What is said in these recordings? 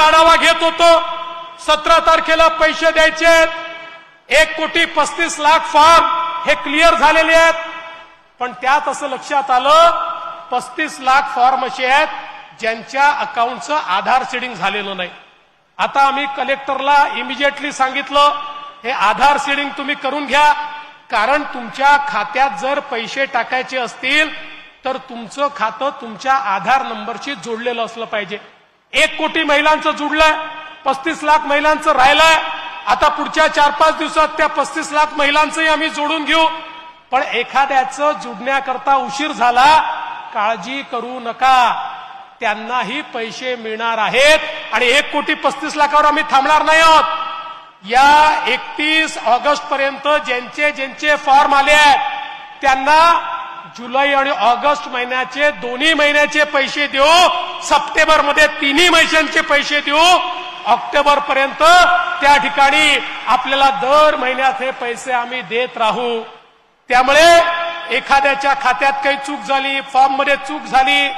आढावा घेत होतो. सतरा तारखेला पैसे द्यायचे एक कोटी पस्तीस लाख फॉर्म हे क्लिअर झालेले आहेत. पण त्यात असं लक्षात आलं पस्तीस लाख फॉर्म असे आहेत ज्यांच्या अकाउंटचं आधार सीडिंग झालेलं नाही. आता आम्ही कलेक्टरला इमिजिएटली सांगितलं हे आधार सीडिंग तुम्ही करून घ्या. कारण तुमच्या खात्यात जर पैसे टाकायचे असतील तर तुमचं खातं तुमच्या आधार नंबरशी जोडलेलं असलं पाहिजे. एक कोटी महिलांचं जुडलंय पस्तीस लाख महिलांचं राहिलंय. आता पुढच्या चार पाच दिवसात त्या पस्तीस लाख महिलांचंही आम्ही जोडून घेऊ. पण एखाद्याचं जुडण्याकरता उशीर झाला काळजी करू नका. त्यांनाही पैसे मिळणार आहेत आणि एक कोटी पस्तीस लाखावर आम्ही थांबणार नाही आहोत. या एकतीस ऑगस्ट पर्यंत ज्यांचे ज्यांचे फॉर्म आले आहेत त्यांना जुलै आणि ऑगस्ट महिन्याचे दोन्ही महिन्याचे पैसे देऊ. सप्टेंबरमध्ये तिन्ही महिन्यांचे पैसे देऊ. ऑक्टोबर पर्यंत त्या ठिकाणी आपल्याला दर महिन्यात हे पैसे आम्ही देत राहू. त्यामुळे एखाद्याच्या खात्यात काही चूक झाली फॉर्ममध्ये चूक झाली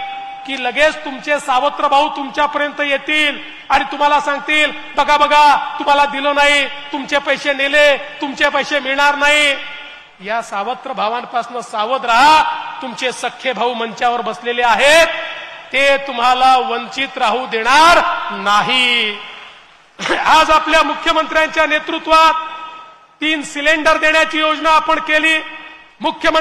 की लगेच तुमचे सावत्र भाऊ तुमच्यापर्यंत येतील आणि तुम्हाला सांगतील बघा बघा तुम्हाला दिलं नाही तुमचे पैसे नेले तुमचे पैसे मिळणार नाही. या सावत्र भावांपासून सावध राहा. तुमचे सख्खे भाऊ मंचावर बसलेले आहेत. ते तुम्हाला वंचित राहू देणार नाही. आज आपल्या मुख्यमंत्र्यांच्या नेतृत्वात तीन सिलेंडर देण्याची योजना आपण केली. मुख्यमंत्री